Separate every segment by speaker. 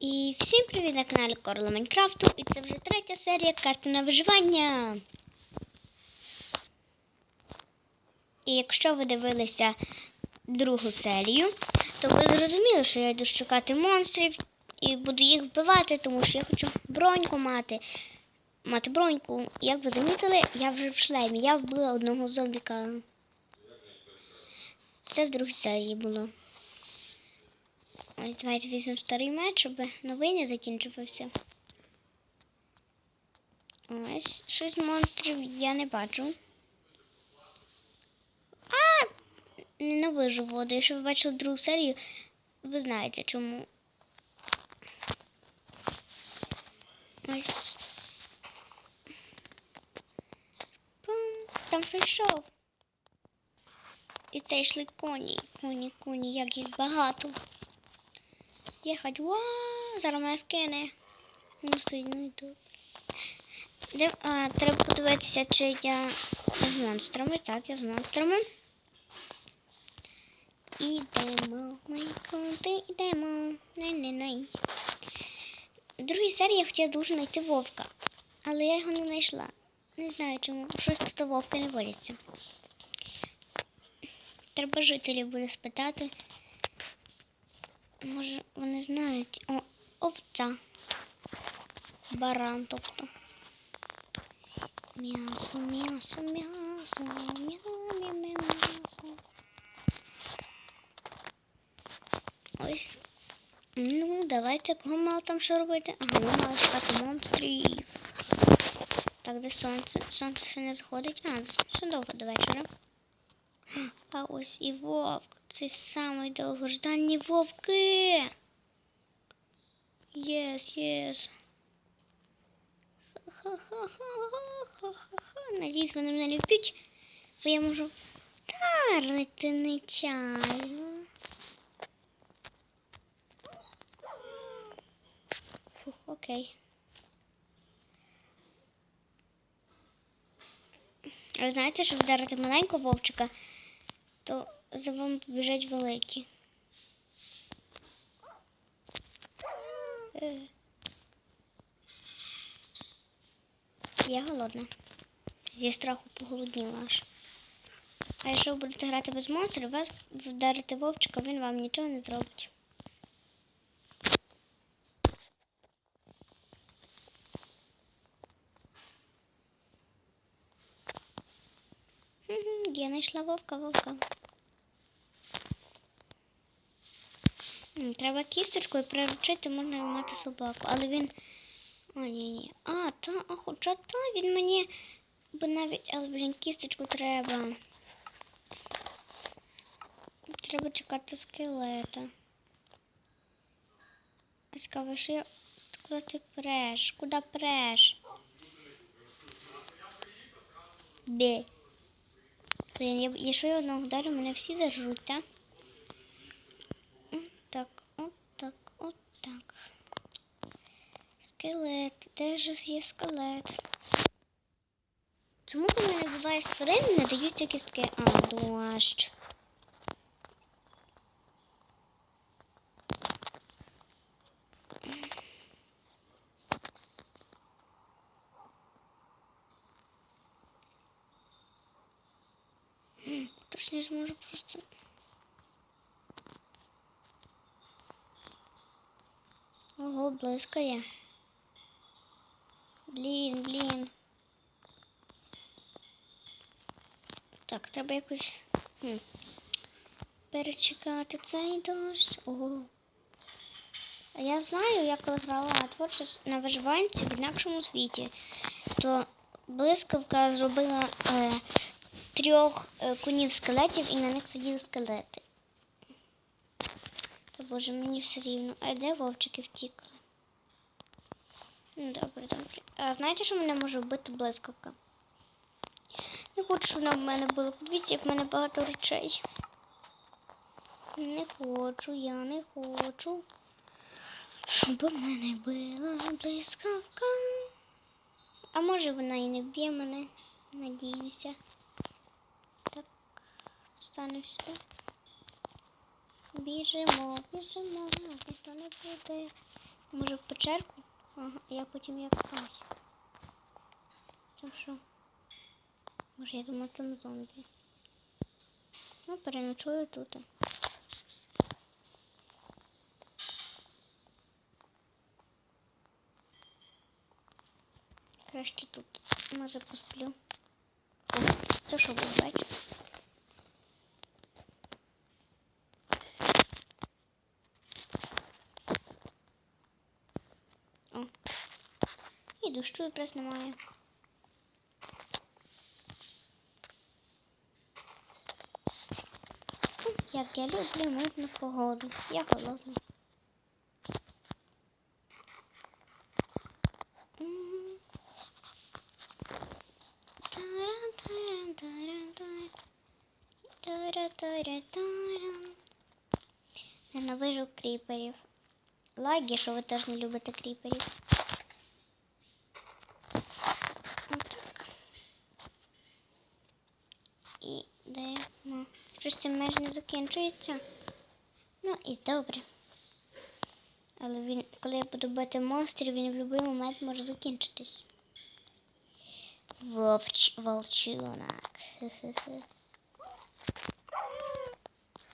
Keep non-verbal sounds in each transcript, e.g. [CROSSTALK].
Speaker 1: І всім привіт на каналі Корла Майнкрафту. І це вже третя серія карти на виживання. І якщо ви дивилися другу серію, то ви зрозуміли, що я йду шукати монстрів і буду їх вбивати, тому що я хочу броньку мати. Мати броньку. Як ви замітили, я вже в шлемі. Я вбила одного зомбіка. Це в другій серії було. Ось давайте візьмемо старий меч, щоб новий не закінчувався. Ось щось монстрів я не бачу. А! Ненавижу воду. Якщо ви бачили другу серію, ви знаєте чому. Ось. Там хтось йшов. І це йшли коні. Коні, коні, як їх багато. Їхать. Ва! Зараз мене скине. Ну, стоїть, ну йду. Де, а, треба подивитися, чи я з монстрами. Так, я з монстрами. Ідемо, ми куди йдемо. Не-не-не. В другій серії я хотіла дуже знайти вовка, але я його не знайшла. Не знаю чому. Щось тут вовки не водяться. Треба жителів буде спитати. Може, вони знають. О, овця. Баран, тобто. М'ясо, м'ясо, м'ясо, м'ясо, м'ясо. Ось. Ну, давайте кого мало там що робити? Ага, ми мали шукати монстрів. Так, де сонце? Сонце ще не заходить. А, ще довго до вечора. А ось і вовк. Це самий довгожданні вовки. Єс, єс. Надіюсь, вони мене не бо я можу вдарити нечайно. Фух, окей. А ви знаєте, що вдарити маленького вовчика, то за вами побіжать великі. Е. Я голодна. Зі страху поголодніла аж. А якщо ви будете грати без монстрів, вас вдарити вовчика, він вам нічого не зробить. Я знайшла вовка, вовка. Треба кісточкою приручити, можна мати собаку, але він. О, ні, ні. А, та, а хоча та він мені би навіть, але блін, кісточку треба. Треба чекати скелета. Кава, що я. Куди ти преш? Куди преш? Бе. Блін, якщо я одного вдарю, мене всі зажруть? Так, от так, от так. Скелет. Де ж є скелет? Чому коли буваєш тварин, не якісь кістки? А, дощ. Ого, блискає. Блін, блін. Так, треба якось хм, перечекати цей дощ. Ого. А я знаю, я коли грала творчість на виживанці в інакшому світі, то блискавка зробила е, трьох е, конів скелетів і на них сиділи скелети. Та боже, мені все рівно. А де вовчики втікли? Ну, добре, добре. А знаєте, що мене може вбити блискавка? Не хочу, щоб вона в мене була. Подивіться, як в мене багато речей. Не хочу, я не хочу. Щоб в мене була блискавка. А може вона і не вб'є мене. Надіюся. Так, стану сюди. Біжимо, біжимо, ніхто не буде Може в печерку? Ага, я потім якась. Це що? Може, я думаю, там зомбі. Ну, переночую тут. Краще тут. Може посплю. О, це що ви бачите? О. Дощу якраз немає. Як я люблю мирну погоду. Я голодний. Ненавижу кріперів. Лаги, що ви теж не любите кріперів. Отак. І даємо. Щось це меж не закінчується. Ну і добре. Але він, коли я буду бити монстрів, він в будь-який момент може закінчитись. Вовч, волчонок. Хе-хе-хе.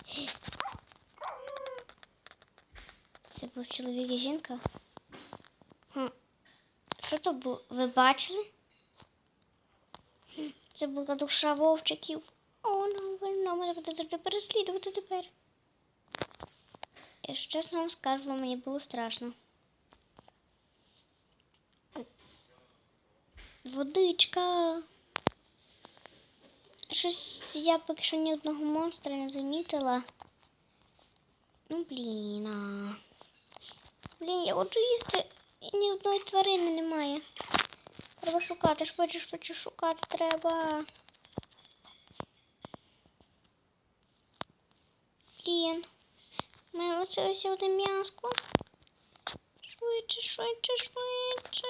Speaker 1: [LAUGHS] Це був чоловік і жінка. Що то було? Ви бачили? Це була душа вовчиків. О, ну, воно мене буде завжди переслідувати тепер. Я чесно вам скажу, мені було страшно. Водичка. Щось я поки що ні одного монстра не замітила. Ну, блін. А. Блін, я хочу їсти. І ні одної тварини немає. Треба шукати, швидше, швидше шукати треба. Блін. У мене лишилося одне. Швидше, швидше, швидше.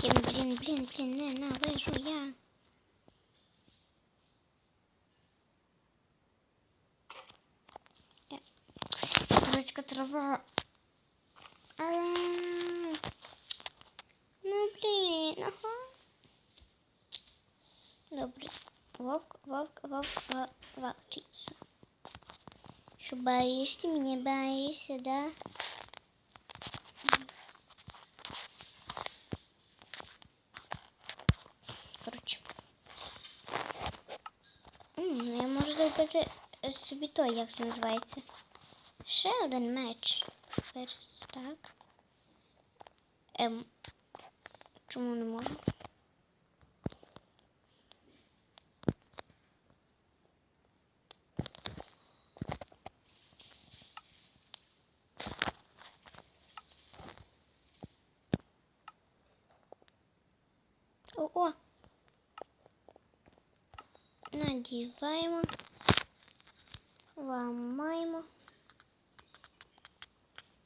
Speaker 1: Блін, блін, блін, блін, ненавижу я. Дурацька трава. Ну, блін, ага. Добре. Вовк, вовк, вовк, вовк, волчица. Что, боишься меня, боишься, да? Короче. Я можу зробити собі той, як це називається. Ще один меч. Перс, так. Ем. Чому не можу? О. Надіваємо. Ламаємо.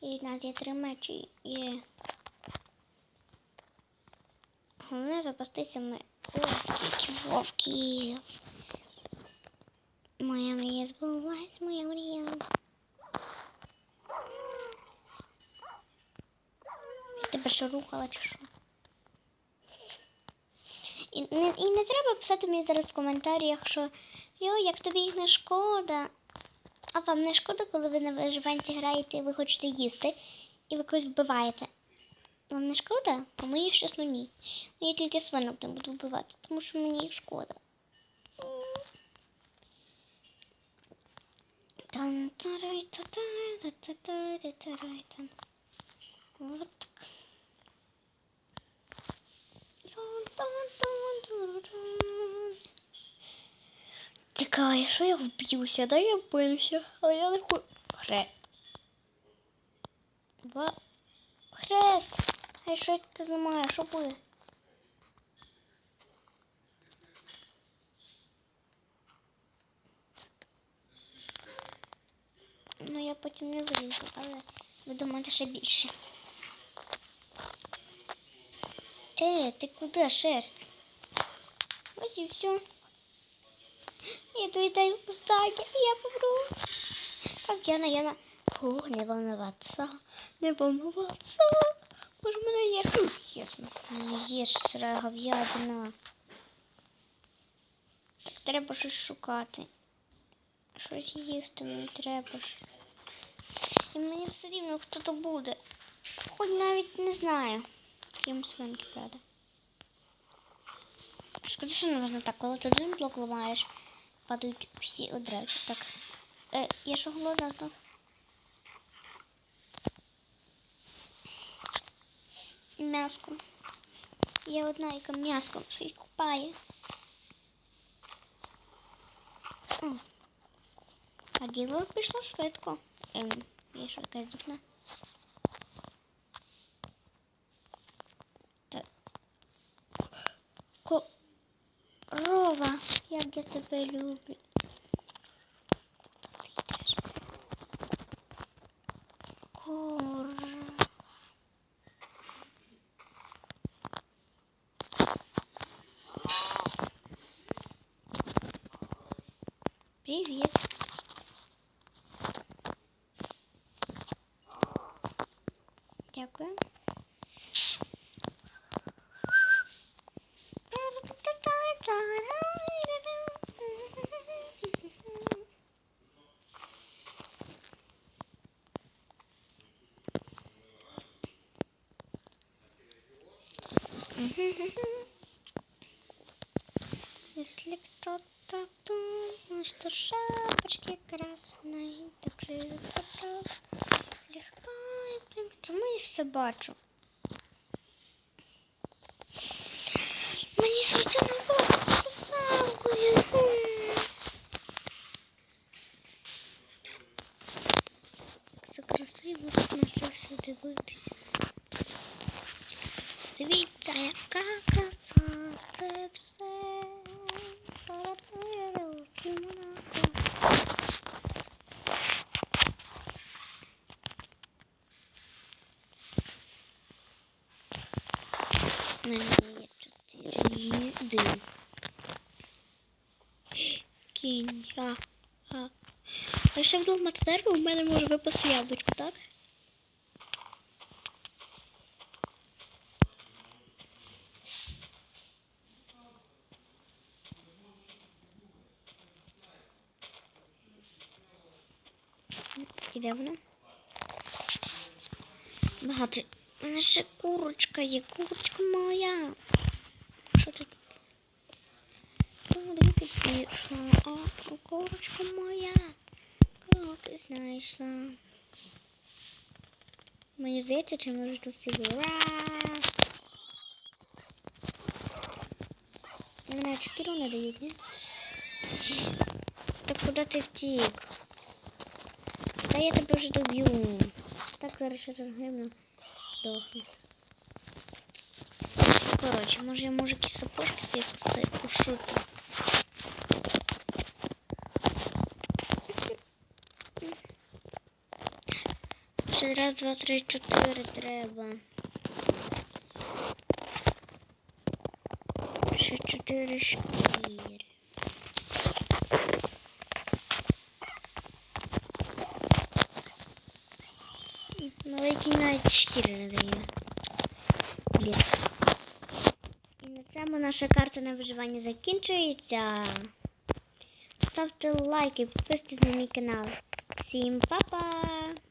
Speaker 1: І нас є три мечі є. Головне запастися ми. О, скільки вовків. Моя мрія збулась, моя мрія. Я тебе що рухала чи що? І не, і не треба писати мені зараз в коментарях, що йо, як тобі їх не шкода. А вам не шкода, коли ви на виживанці граєте і ви хочете їсти, і ви когось вбиваєте. Вам не шкода? А мені чесно ні. Ну я тільки свинок не буду вбивати, тому що мені їх шкода. Тан тарай та та та та та тарай тан. Вот так. Тікає, що я вб'юся, да я вбився, але я не хочу. Хре. Ва... Хрест! Ай, що ти зламаєш, що буде? Ну, я потім не вилізу, але буду мати ще більше. Е, ти куди шерсть? Ось і все. Я доїдаю останнє, і я помру. Так Яна, Яна. О, не волноваться, не волноваться. Може, мене є. Ясно, мене є сира говядина. Так, треба щось шукати. Щось їсти мені треба. І мені все рівно хто то буде. Хоч навіть не знаю. Крім свинки, правда. Шкода, що не так, коли ти один блок ламаєш, падають всі одразу. Так. Е, я що голодна знов? М'яско. Я одна, яка м'яско щось купає. А діло пішло швидко. Ем, є що якась. Як я тебе люблю. Куди ти йдеш? Кур. Привет. Дякую. [LAUGHS] Если кто-то думает, что шапочки красные, так живется просто легко и прям. Чому я все бачу? Мені завжди У мене є чотири. А, а. А ще вдома дерево, у мене може випасти яблучко, так? І де? Багато. Мене ще курочка є, курочка моя. Що тут? Куди ти пішла? А, курочка моя. Кого ти знайшла? Мені здається, чи може тут всі. Ура! Мене чотири не дають, ні? Так куди ти втік? Та я тебе вже доб'ю. Так зараз ще розгребну. Дохну. Коротше, може я якісь сапожки поси- пошити. Ще раз, два, три, чотири треба. Ще чотири шкіри. Маленький навіть шкіри не дає. Блін. І на цьому наша карта на виживання закінчується. Ставте лайки, підписуйтесь на мій канал. Всім па-па!